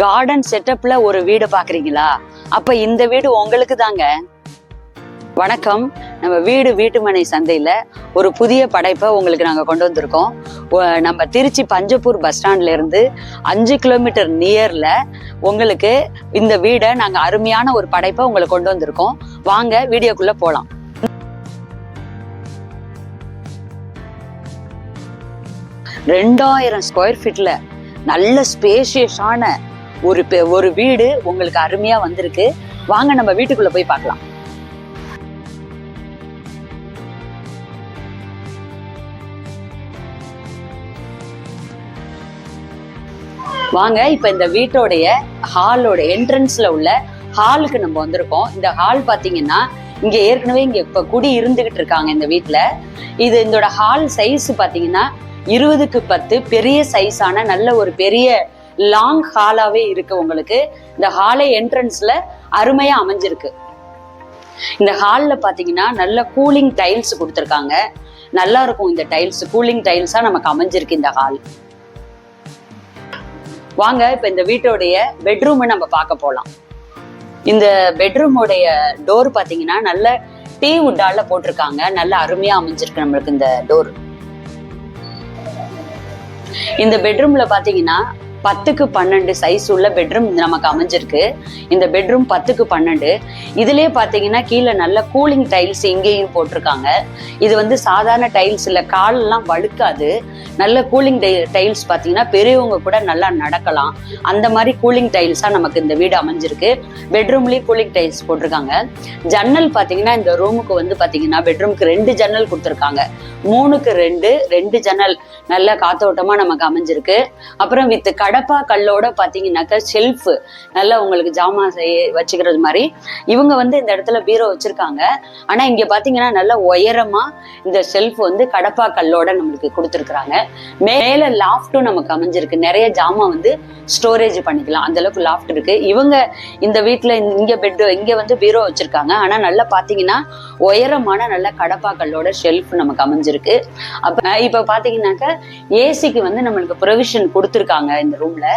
Garden செட்டப்ல ஒரு வீடு பாக்குறீங்களா? அப்ப இந்த வீடு உங்களுக்கு தாங்க வணக்கம். நம்ம வீடு வீட்டுமனை சந்தையில ஒரு புதிய படைப்பை உங்களுக்கு நாங்க கொண்டு வந்திருக்கோம். நம்ம திருச்சி பஞ்சப்பூர் பஸ் ஸ்டாண்ட்ல இருந்து அஞ்சு கிலோமீட்டர் நியர்ல உங்களுக்கு இந்த வீடை நாங்க அருமையான ஒரு படைப்பை உங்களுக்கு கொண்டு வந்திருக்கோம். வாங்க வீடியோக்குள்ள போலாம். ரெண்டாயிரம் ஸ்கொயர் ஃபீட்ல நல்ல ஸ்பேஷியஸான ஒரு பெ- ஒரு வீடு உங்களுக்கு அருமையா வந்திருக்கு. வாங்க நம்ம வீட்டுக்குள்ள போய் பார்க்கலாம். வாங்க இப்ப இந்த வீட்டோடைய ஹாலோட என்ட்ரன்ஸ்ல உள்ள ஹாலுக்கு நம்ம வந்திருக்கோம். இந்த ஹால் பாத்தீங்கன்னா இங்க ஏற்கனவே இங்க இப்ப குடி இருந்துகிட்டு இருக்காங்க இந்த வீட்ல. இது இதோட ஹால் சைஸ் பாத்தீங்கன்னா இருபதுக்கு பத்து பெரிய சைஸான நல்ல ஒரு பெரிய லாங் ஹாலாவே இருக்கு உங்களுக்கு. இந்த ஹாலை என்ட்ரன்ஸ்ல அருமையா அமைஞ்சிருக்கு. இந்த ஹாலில் பார்த்தீங்கன்னா நல்ல கூலிங் டைல்ஸ் கொடுத்துருக்காங்க. நல்லா இருக்கும் இந்த டைல்ஸ் கூலிங் டைல்ஸா நமக்கு அமைஞ்சிருக்கு இந்த ஹால் வாங்க இப்ப இந்த வீட்டோடைய பெட்ரூம் நம்ம பார்க்க போலாம். இந்த பெட்ரூமோடைய டோர் பார்த்தீங்கன்னா நல்ல டீ உட்டால போட்டிருக்காங்க. நல்ல அருமையா அமைஞ்சிருக்கு நம்மளுக்கு இந்த டோர் இந்த பெட்ரூம்ல பாத்தீங்கன்னா பத்துக்கு பன்னெண்டு சைஸ் உள்ள பெட்ரூம் நமக்கு அமைஞ்சிருக்கு. இந்த பெட்ரூம் பத்துக்கு பன்னெண்டு. இதுலயே பாத்தீங்கன்னா கீழே நல்ல கூலிங் டைல்ஸ் இங்கேயும் போட்டிருக்காங்க. இது வந்து சாதாரண டைல்ஸ் இல்ல கால் எல்லாம் வழுக்காது. நல்ல கூலிங் டைல்ஸ் பாத்தீங்கன்னா பெரியவங்க கூட நல்லா நடக்கலாம். அந்த மாதிரி கூலிங் டைல்ஸா நமக்கு இந்த வீடு அமைஞ்சிருக்கு. பெட்ரூம்லயும் கூலிங் டைல்ஸ் போட்டிருக்காங்க. ஜன்னல் பாத்தீங்கன்னா இந்த ரூமுக்கு வந்து பாத்தீங்கன்னா பெட்ரூமுக்கு ரெண்டு ஜன்னல் கொடுத்துருக்காங்க. மூணுக்கு ரெண்டு ரெண்டு ஜன்னல். நல்ல காத்தோட்டமா நமக்கு அமைஞ்சிருக்கு. அப்புறம் வித் கடப்பா கல்லோட பாத்தீங்கன்னாக்கா ஷெல்ஃப் நல்லா உங்களுக்கு ஜாமா செய்ய வச்சுக்கிறது மாதிரி இவங்க வந்து இந்த இடத்துல பீரோ வச்சிருக்காங்க. ஆனா இங்க பாத்தீங்கன்னா நல்லா உயரமா இந்த ஷெல்ஃப் வந்து கடப்பா கல்லோட நம்மளுக்கு கொடுத்துருக்குறாங்க. மேல லாஃப்ட்டும் நமக்கு அமைஞ்சிருக்கு. நிறைய ஜாமான் வந்து ஸ்டோரேஜ் பண்ணிக்கலாம். அந்த அளவுக்கு லாஃப்ட் இருக்கு. இவங்க இந்த வீட்டில் இந்த- இங்க பெட் இங்க வந்து பீரோ வச்சிருக்காங்க. ஆனா நல்லா பாத்தீங்கன்னா உயரமான நல்ல கடப்பா கல்லோட ஷெல்ஃப் நமக்கு அமைஞ்சிருக்கு. அப்ப இப்ப பாத்தீங்கன்னாக்க ஏசிக்கு வந்து நம்மளுக்கு ப்ரொவிஷன் கொடுத்துருக்காங்க இந்த ரூம்ல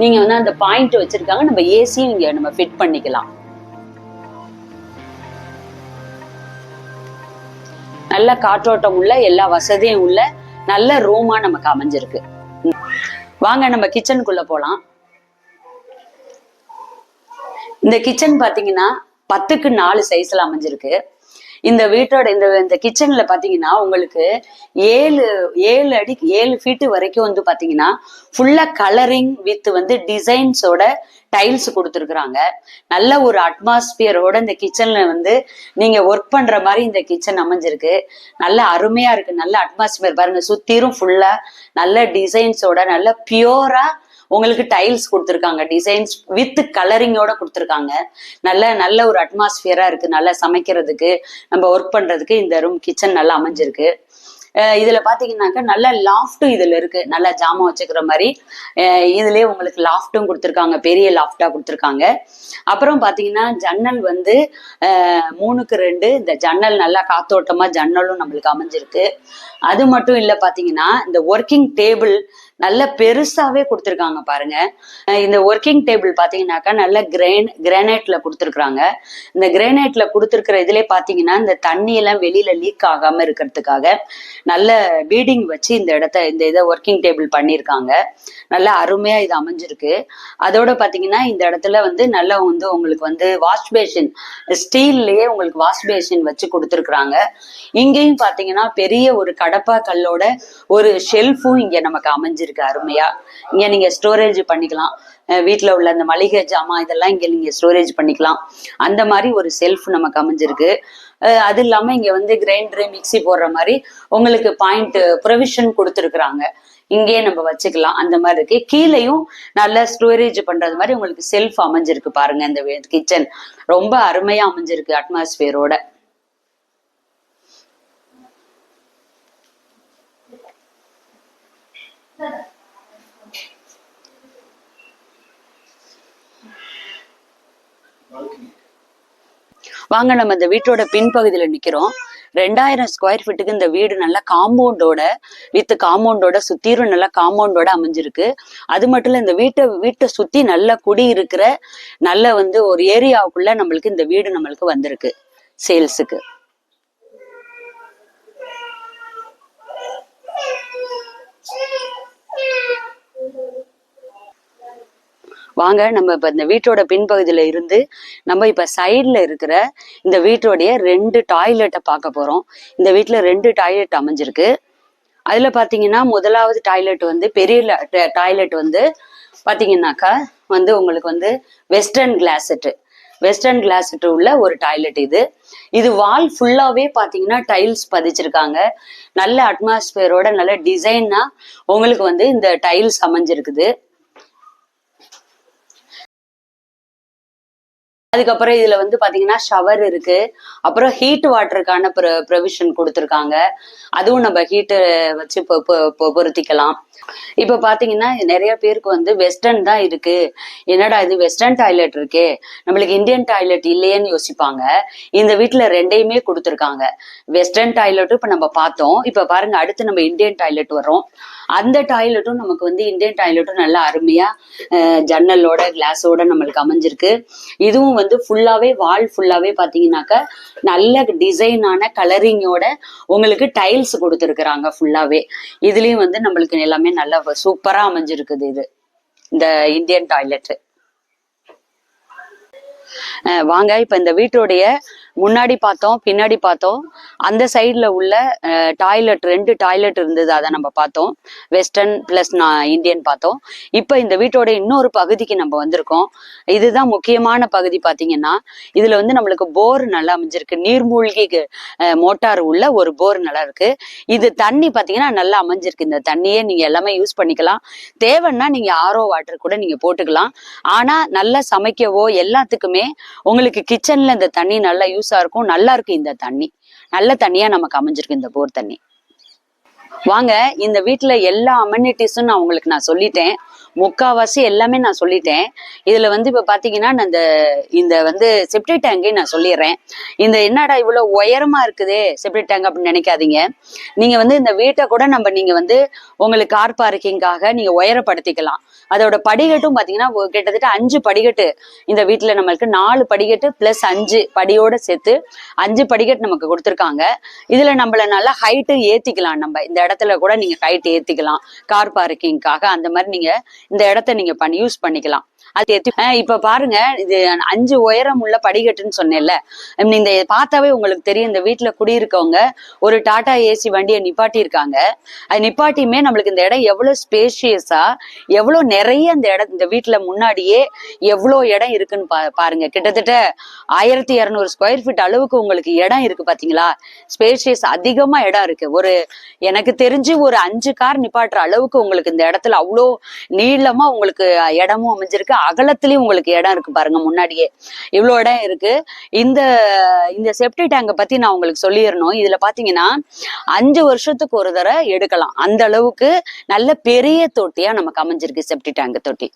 நீங்க வந்து அந்த பாயிண்ட் வச்சிருக்காங்க. நம்ம ஏசியும் இங்க நம்ம ஃபிட் பண்ணிக்கலாம். நல்ல காற்றோட்டம் உள்ள எல்லா வசதியும் உள்ள நல்ல ரூமா நமக்கு அமைஞ்சிருக்கு. வாங்க நம்ம கிச்சனுக்குள்ள போலாம். இந்த கிச்சன் பாத்தீங்கன்னா பத்துக்கு நாலு சைஸ்ல அமைஞ்சிருக்கு. இந்த வீட்டோட இந்த இந்த கிச்சன்ல பாத்தீங்கன்னா உங்களுக்கு ஏழு ஏழு அடி ஏழு ஃபீட்டு வரைக்கும் வந்து பாத்தீங்கன்னா ஃபுல்லா கலரிங் வித் வந்து டிசைன்ஸோட டைல்ஸ் கொடுத்துருக்குறாங்க. நல்ல ஒரு அட்மாஸ்பியரோட இந்த கிச்சன்ல வந்து நீங்க ஒர்க் பண்ற மாதிரி இந்த கிச்சன் அமைஞ்சிருக்கு. நல்ல அருமையா இருக்கு. நல்ல அட்மாஸ்பியர் பாருங்க. சுத்திரும் ஃபுல்லா நல்ல டிசைன்ஸோட நல்ல பியூரா உங்களுக்கு டைல்ஸ் கொடுத்துருக்காங்க. டிசைன்ஸ் வித் கலரிங்கோட கொடுத்துருக்காங்க. நல்ல நல்ல ஒரு அட்மாஸ்பியரா இருக்கு. நல்லா சமைக்கிறதுக்கு நம்ம ஒர்க் பண்றதுக்கு இந்த ரூம் கிச்சன் நல்லா அமைஞ்சிருக்கு. இதுல பாத்தீங்கன்னாக்கா நல்ல லாஃப்ட்டும் இதுல இருக்கு. நல்லா ஜாமான் வச்சுக்கிற மாதிரி இதுலயே உங்களுக்கு லாஃப்ட்டும் கொடுத்துருக்காங்க. பெரிய லாஃப்டா கொடுத்துருக்காங்க. அப்புறம் பாத்தீங்கன்னா ஜன்னல் வந்து மூணுக்கு ரெண்டு. இந்த ஜன்னல் நல்லா காத்தோட்டமா ஜன்னலும் நம்மளுக்கு அமைஞ்சிருக்கு. அது மட்டும் இல்ல பாத்தீங்கன்னா இந்த ஒர்க்கிங் டேபிள் நல்ல பெருசாவே கொடுத்துருக்காங்க பாருங்க. இந்த ஒர்க்கிங் டேபிள் பாத்தீங்கன்னாக்கா நல்ல கிரேன் கிரானைட்ல கொடுத்துருக்குறாங்க. இந்த கிரானைட்ல கொடுத்துருக்குற இதுல பாத்தீங்கன்னா இந்த தண்ணி எல்லாம் வெளியில லீக் ஆகாம இருக்கிறதுக்காக நல்ல பீடிங் வச்சு இந்த இடத்த இந்த இதை ஒர்க்கிங் டேபிள் பண்ணியிருக்காங்க. நல்ல அருமையா இது அமைஞ்சிருக்கு. அதோட பாத்தீங்கன்னா இந்த இடத்துல வந்து நல்லா வந்து உங்களுக்கு வந்து வாஷ் பேஷின் ஸ்டீல்லயே உங்களுக்கு வாஷ் பேஷின் வச்சு கொடுத்துருக்குறாங்க. இங்கேயும் பாத்தீங்கன்னா பெரிய ஒரு கடப்பா கல்லோட ஒரு ஷெல்ஃபும் இங்க நமக்கு அமைஞ்சிருக்கு அருமையா. இங்க நீங்க ஸ்டோரேஜ் பண்ணிக்கலாம். வீட்டில் வீட்ல உள்ள அந்த மளிகை ஜாமான் இதெல்லாம் இங்க நீங்க ஸ்டோரேஜ் பண்ணிக்கலாம். அந்த மாதிரி ஒரு செல்ஃப் நமக்கு அமைஞ்சிருக்கு. அது இல்லாம இங்க வந்து கிரைண்டரு மிக்ஸி போடுற மாதிரி உங்களுக்கு பாயிண்ட் ப்ரொவிஷன் கொடுத்துருக்குறாங்க. இங்கேயே நம்ம வச்சுக்கலாம். அந்த மாதிரி இருக்கு. கீழேயும் நல்ல ஸ்டோரேஜ் பண்றது மாதிரி உங்களுக்கு செல்ஃப் அமைஞ்சிருக்கு பாருங்க. இந்த கிச்சன் ரொம்ப அருமையா அமைஞ்சிருக்கு அட்மாஸ்பியரோட வாங்க நம்ம இந்த வீட்டோட பின்பகுதியில நிக்கிறோம். ரெண்டாயிரம் ஸ்கொயர் ஃபீட்டுக்கு இந்த வீடு நல்லா காம்பவுண்டோட வித் காம்பவுண்டோட சுத்திரும் நல்லா காம்பவுண்டோட அமைஞ்சிருக்கு. அது மட்டும் இல்ல இந்த வீட்டை வீட்டை சுத்தி நல்லா குடி இருக்கிற நல்ல வந்து ஒரு ஏரியாவுக்குள்ள நம்மளுக்கு இந்த வீடு நம்மளுக்கு வந்திருக்கு சேல்ஸுக்கு. வாங்க நம்ம இப்ப இந்த வீட்டோட பின்பகுதியில இருந்து நம்ம இப்ப சைடில் இருக்கிற இந்த வீட்டோடைய ரெண்டு டாய்லெட்டை பார்க்க போறோம். இந்த வீட்டுல ரெண்டு டாய்லெட் அமைஞ்சிருக்கு. அதுல பாத்தீங்கன்னா முதலாவது டாய்லெட் வந்து பெரிய டாய்லெட் வந்து பாத்தீங்கன்னாக்கா வந்து உங்களுக்கு வந்து வெஸ்டர்ன் கிளாசெட்டு வெஸ்டர்ன் கிளாஸ் உள்ள ஒரு டாய்லெட் இது. இது வால் ஃபுல்லாவே பாத்தீங்கன்னா டைல்ஸ் பதிச்சிருக்காங்க. நல்ல அட்மாஸ்பியரோட நல்ல டிசைனா உங்களுக்கு வந்து இந்த டைல்ஸ் அமைஞ்சிருக்குது. அதுக்கப்புறம் இதுல வந்து பாத்தீங்கன்னா ஷவர் இருக்கு. அப்புறம் ஹீட் வாட்டருக்கான ப்ரொவிஷன் கொடுத்துருக்காங்க. அதுவும் நம்ம ஹீட்டு வச்சு பொருத்திக்கலாம். இப்ப பாத்தீங்கன்னா நிறைய பேருக்கு வந்து வெஸ்டர்ன் தான் இருக்கு. என்னடா இது வெஸ்டர்ன் டாய்லெட் இருக்கே? நம்மளுக்கு இந்தியன் டாய்லெட் இல்லையேன்னு யோசிப்பாங்க. இந்த வீட்டுல ரெண்டையுமே கொடுத்துருக்காங்க. வெஸ்டர்ன் டாய்லெட்டும் இப்ப நம்ம பார்த்தோம். இப்ப பாருங்க அடுத்து நம்ம இந்தியன் டாய்லெட் வரோம் அந்த டாய்லெட்டும் நமக்கு வந்து இந்தியன் டாய்லெட்டும் நல்லா அருமையா அஹ், ஜன்னலோட கிளாஸோட நம்மளுக்கு அமைஞ்சிருக்கு. இதுவும் வந்து ஃபுல்லாவே வால் ஃபுல்லாவே பாத்தீங்கன்னாக்க நல்ல டிசைனான கலரிங்கோட உங்களுக்கு டைல்ஸ் கொடுத்துருக்குறாங்க ஃபுல்லாவே இதுலயும் வந்து நம்மளுக்கு எல்லாமே நல்லா சூப்பரா அமைஞ்சிருக்குது இது இந்த இந்தியன் டாய்லெட் வாங்க இப்ப இந்த வீட்டுடைய முன்னாடி பார்த்தோம் பின்னாடி பார்த்தோம். அந்த சைடுல உள்ள டாய்லெட் ரெண்டு டாய்லெட் இருந்தது அதை நம்ம பார்த்தோம். வெஸ்டர்ன் பிளஸ் இந்தியன் பார்த்தோம். இப்போ இந்த வீட்டோட இன்னொரு பகுதிக்கு நம்ம வந்திருக்கோம். இதுதான் முக்கியமான பகுதி பாத்தீங்கன்னா இதுல வந்து நம்மளுக்கு போர் நல்லா அமைஞ்சிருக்கு. நீர்மூழ்கி மோட்டார் உள்ள ஒரு போர் நல்லா இருக்கு. இது தண்ணி பாத்தீங்கன்னா நல்லா அமைஞ்சிருக்கு. இந்த தண்ணியே நீங்க எல்லாமே யூஸ் பண்ணிக்கலாம். தேவைன்னா நீங்க ஆரோ வாட்டர் கூட நீங்க போட்டுக்கலாம். ஆனா நல்லா சமைக்கவோ எல்லாத்துக்குமே உங்களுக்கு கிச்சன்ல இந்த தண்ணி நல்லா யூஸ் இருக்கும். நல்லா இருக்கு இந்த தண்ணி. நல்ல தண்ணியா நமக்கு அமைஞ்சிருக்கு இந்த போர் தண்ணி. வாங்க இந்த வீட்டுல எல்லா அமெனிட்டிஸும் நான் உங்களுக்கு நான் சொல்லிட்டேன். முக்காவாசி எல்லாமே நான் சொல்லிட்டேன். இதுல வந்து இப்ப பாத்தீங்கன்னா நான் இந்த இந்த வந்து செப்டி டேங்கையும் நான் சொல்லிடுறேன். இந்த என்னடா இவ்வளவு உயரமா இருக்குதே செப்டி டேங்க் அப்படின்னு நினைக்காதீங்க. நீங்க வந்து இந்த வீட்டை கூட நம்ம நீங்க வந்து உங்களுக்கு கார் பார்க்கிங்காக நீங்க உயரப்படுத்திக்கலாம். அதோட படிக்கட்டும் பாத்தீங்கன்னா கிட்டத்தட்ட அஞ்சு படிக்கட்டு இந்த வீட்டுல நம்மளுக்கு நாலு படிக்கட்டு பிளஸ் அஞ்சு படியோட சேர்த்து அஞ்சு படிக்கட்டு நமக்கு கொடுத்துருக்காங்க. இதுல நம்மள நல்லா ஹைட்டு ஏத்திக்கலாம் நம்ம. இந்த இடத்துல கூட நீங்க ஹைட் ஏத்திக்கலாம். கார் பார்க்கிங்காக அந்த மாதிரி நீங்க இந்த இடத்த நீங்க பண்ணி யூஸ் பண்ணிக்கலாம். அது எத்தி இப்ப பாருங்க இது அஞ்சு உயரம் உள்ள படிக்கட்டுன்னு சொன்னேன்ல. இந்த பார்த்தாவே உங்களுக்கு தெரியும் இந்த வீட்டுல குடியிருக்கவங்க ஒரு டாடா ஏசி வண்டியை நிப்பாட்டி இருக்காங்க. அது நிப்பாட்டியுமே நம்மளுக்கு இந்த இடம் எவ்வளவு ஸ்பேஷியஸா எவ்வளவு நிறைய இந்த இடம் இந்த வீட்டுல முன்னாடியே எவ்வளவு இடம் இருக்குன்னு பா பாருங்க. கிட்டத்தட்ட ஆயிரத்தி இரநூறு ஸ்கொயர் ஃபீட் அளவுக்கு உங்களுக்கு இடம் இருக்கு பாத்தீங்களா? ஸ்பேஷியஸ் அதிகமா இடம் இருக்கு. ஒரு எனக்கு தெரிஞ்சு ஒரு அஞ்சு கார் நிப்பாட்டுற அளவுக்கு உங்களுக்கு இந்த இடத்துல அவ்வளோ நீளமா உங்களுக்கு இடமும் அமைஞ்சிருக்கு. அகலத்திலயும் உங்களுக்கு இடம் இருக்கு பாருங்க முன்னாடியே. இவ்வளோ இடம் இருக்கு. இந்த இந்த செப்டி டேங்கை பத்தி நான் உங்களுக்கு சொல்லிடணும் இதுல பாத்தீங்கன்னா அஞ்சு வருஷத்துக்கு ஒரு தடவை எடுக்கலாம். அந்த அளவுக்கு நல்ல பெரிய தொட்டியா நமக்கு அமைஞ்சிருக்கு செப்டி டேங்க் தொட்டி.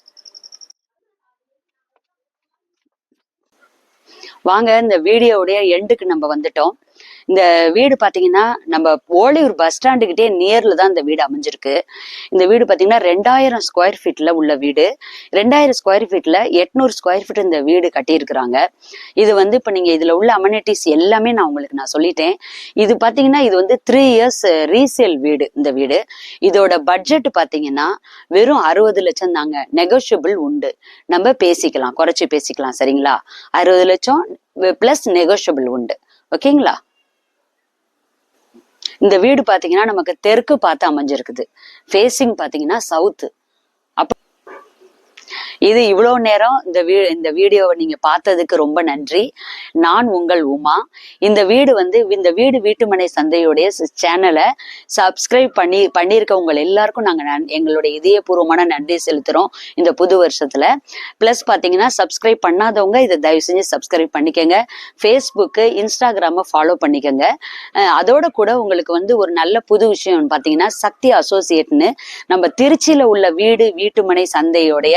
வாங்க இந்த வீடியோவுடைய எண்டுக்கு நம்ம வந்துட்டோம். இந்த வீடு பாத்தீங்கன்னா நம்ம ஓலியூர் பஸ் ஸ்டாண்டுக்கிட்டே நேரில் தான் இந்த வீடு அமைஞ்சிருக்கு. இந்த வீடு பாத்தீங்கன்னா ரெண்டாயிரம் ஸ்கொயர் ஃபீட்ல உள்ள வீடு. ரெண்டாயிரம் ஸ்கொயர் ஃபீட்ல எட்நூறு ஸ்கொயர் ஃபீட் இந்த வீடு கட்டியிருக்கிறாங்க. இது வந்து இப்போ நீங்க இதுல உள்ள அமெனிட்டிஸ் எல்லாமே நான் உங்களுக்கு நான் சொல்லிட்டேன். இது பாத்தீங்கன்னா இது வந்து த்ரீ இயர்ஸ் ரீசேல் வீடு இந்த வீடு. இதோட பட்ஜெட் பாத்தீங்கன்னா வெறும் அறுபது லட்சம் தாங்க. நெகோஷியபிள் உண்டு. நம்ம பேசிக்கலாம் குறைச்சி பேசிக்கலாம் சரிங்களா? அறுபது லட்சம் பிளஸ் நெகோஷியபிள் உண்டு. ஓகேங்களா? இந்த வீடு பாத்தீங்கன்னா நமக்கு தெற்கு பார்த்து அமைஞ்சிருக்குது. ஃபேஸிங் பாத்தீங்கன்னா சவுத்து இது இவ்வளோ நேரம் இந்த வீ இந்த வீடியோவை நீங்க பார்த்ததுக்கு ரொம்ப நன்றி. நான் உங்கள் உமா. இந்த வீடு வந்து இந்த வீடு வீட்டுமனை சந்தையுடைய சேனலை சப்ஸ்கிரைப் பண்ணி பண்ணியிருக்கவங்க எல்லாருக்கும் நாங்கள் நன் எங்களுடைய இதயபூர்வமான நன்றி செலுத்துறோம் இந்த புது வருஷத்துல. ப்ளஸ் பார்த்தீங்கன்னா சப்ஸ்கிரைப் பண்ணாதவங்க இதை தயவு செஞ்சு சப்ஸ்கிரைப் பண்ணிக்கோங்க. ஃபேஸ்புக்கு இன்ஸ்டாகிராமை ஃபாலோ பண்ணிக்கோங்க. அதோட கூட உங்களுக்கு வந்து ஒரு நல்ல புது விஷயம் பார்த்தீங்கன்னா சக்தி அசோசியேட்னு நம்ம திருச்சியில உள்ள வீடு வீட்டுமனை சந்தையோடைய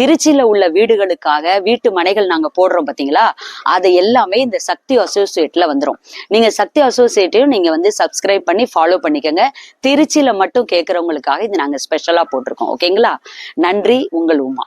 திருச்சியில உள்ள வீடுகளுக்காக வீட்டு மனைகள் நாங்க போடுறோம் பாத்தீங்களா? அது எல்லாமே இந்த சக்தி அசோசியேட்ல வந்துரும். நீங்க சக்தி அசோசியேட்டையும் நீங்க வந்து சப்ஸ்கிரைப் பண்ணி ஃபாலோ பண்ணிக்கோங்க. திருச்சியில மட்டும் கேட்கறவங்களுக்காக இது நாங்க ஸ்பெஷலா போட்டிருக்கோம். ஓகேங்களா நன்றி உங்கள் உமா.